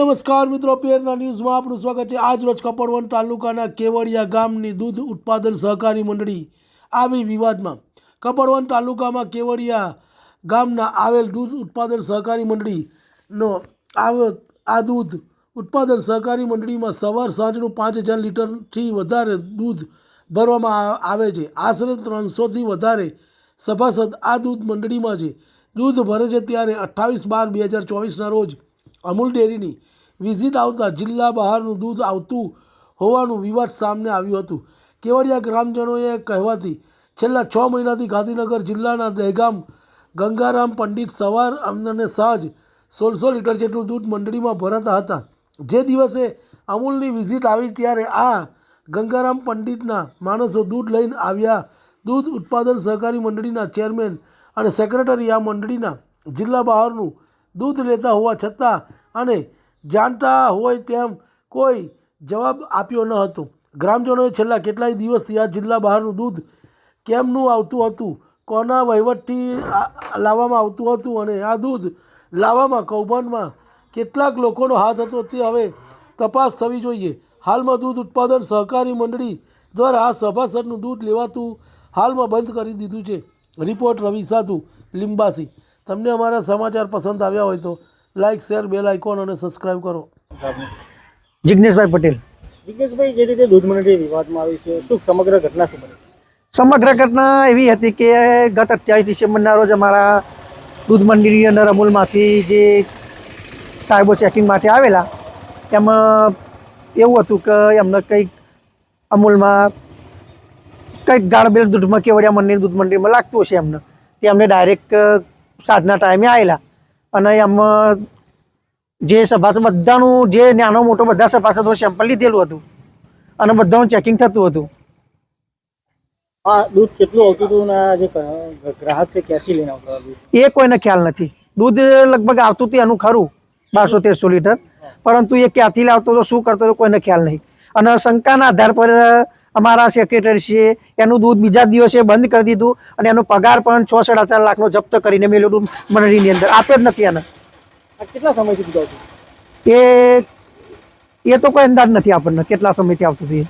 નમસ્કાર મિત્રો, પેરના ન્યૂઝમાં આપનું સ્વાગત છે. આજ રોજ કપડવન તાલુકાના કેવડિયા ગામની દૂધ ઉત્પાદન સહકારી મંડળી આવી વિવાદમાં. કપડવન તાલુકામાં કેવડિયા ગામના આવેલ દૂધ ઉત્પાદન સહકારી મંડળીનો આવ, આ દૂધ ઉત્પાદન સહકારી મંડળીમાં સવાર સાંજનું પાંચ હજાર લીટરથી વધારે દૂધ ભરવામાં આવે છે. આશરે ત્રણસોથી વધારે સભાસદ આ દૂધ મંડળીમાં છે. દૂધ ભરે છે ત્યારે અઠ્ઠાવીસ બાર બે હજાર ચોવીસના રોજ અમૂલ ડેરીની વિઝિટ આવતા જિલ્લા બહારનું દૂધ આવતું હોવાનું વિવાદ સામે આવ્યું હતું. કેવડિયા ગ્રામજનોએ કહેવાથી છેલ્લા છ મહિનાથી ગાંધીનગર જિલ્લાના દહેગામ ગંગારામ પંડિત સવાર અને સાંજ સોળસો લીટર જેટલું દૂધ મંડળીમાં ભરાતા હતા. જે દિવસે અમૂલની વિઝિટ આવી ત્યારે આ ગંગારામ પંડિતના માણસો દૂધ લઈને આવ્યા. દૂધ ઉત્પાદન સહકારી મંડળીના ચેરમેન અને સેક્રેટરી આ મંડળીના જિલ્લા બહારનું દૂધ લેતા હોવા છતાં અને જાણતા હોય તેમ કોઈ જવાબ આપ્યો ન હતો. ગ્રામજનોએ છેલ્લા કેટલાય દિવસથી આ જિલ્લા બહારનું દૂધ કેમનું આવતું હતું, કોના વહીવટથી લાવવામાં આવતું હતું અને આ દૂધ લાવવામાં, કૌભાંડમાં કેટલાક લોકોનો હાથ હતો તે હવે તપાસ થવી જોઈએ. હાલમાં દૂધ ઉત્પાદન સહકારી મંડળી દ્વારા આ સભાસદનું દૂધ લેવાતું હાલમાં બંધ કરી દીધું છે. રિપોર્ટ રવિ સાધુ, લિંબાસી. તમને અમારા સમાચાર પસંદ આવ્યા હોય તો લાઇક શેર બેલ આઇકોન અને સબસ્ક્રાઇબ કરો. જિગ્નેશભાઈ પટેલ. જિજ્ઞેશભાઈ જે રીતે દૂધ મંડળી વિવાદમાં આવી છે શું સમગ્ર ઘટના શું બની? સમગ્ર ઘટના એવી હતી કે ગત અઠ્યાવીસ ડિસેમ્બરના રોજ અમારા દૂધ મંડળીની અંદર અમૂલમાંથી જે સાહેબો ચેકિંગ માટે આવેલા એમાં એવું હતું કે એમને કંઈક અમૂલમાં કંઈક ગાળબેલ દૂધમાં કેવડિયા મંડળી દૂધ મંડળીમાં લાગતું હશે એમને. તે અમને ડાયરેક્ટ સાંજના ટાઈમે આવેલા અને એમાં જે સભા બધાનું જે નાનો મોટો બધા સભાસદો સેમ્પલ લીધેલું હતું. અને બધાનું ચેકિંગ થતું હતું. હા દૂધ કેટલું આવતું હતું ને જે ગ્રાહક છે ક્યાંથી લઈને આવતા એ કોઈને ખ્યાલ નથી. દૂધ લગભગ આવતું હતું એનું ખરું બારસો તેરસો લીટર. પરંતુ એ ક્યાંથી લાવતો હતો શું કરતો હતો કોઈને ખ્યાલ નહીં. અને શંકાના આધાર પર અમારા સેક્રેટરી છે એનું દૂધ બીજા દિવસે બંધ કરી દીધું અને એનો પગાર પણ છ સાડા ચાર લાખનો જપ્ત કરીને મેં હતું મંડળીની અંદર. આપ્યો જ નથી એને કેટલા સમયથી એ એ તો કોઈ અંદાજ નથી આપણને કેટલા સમયથી આવતું હતું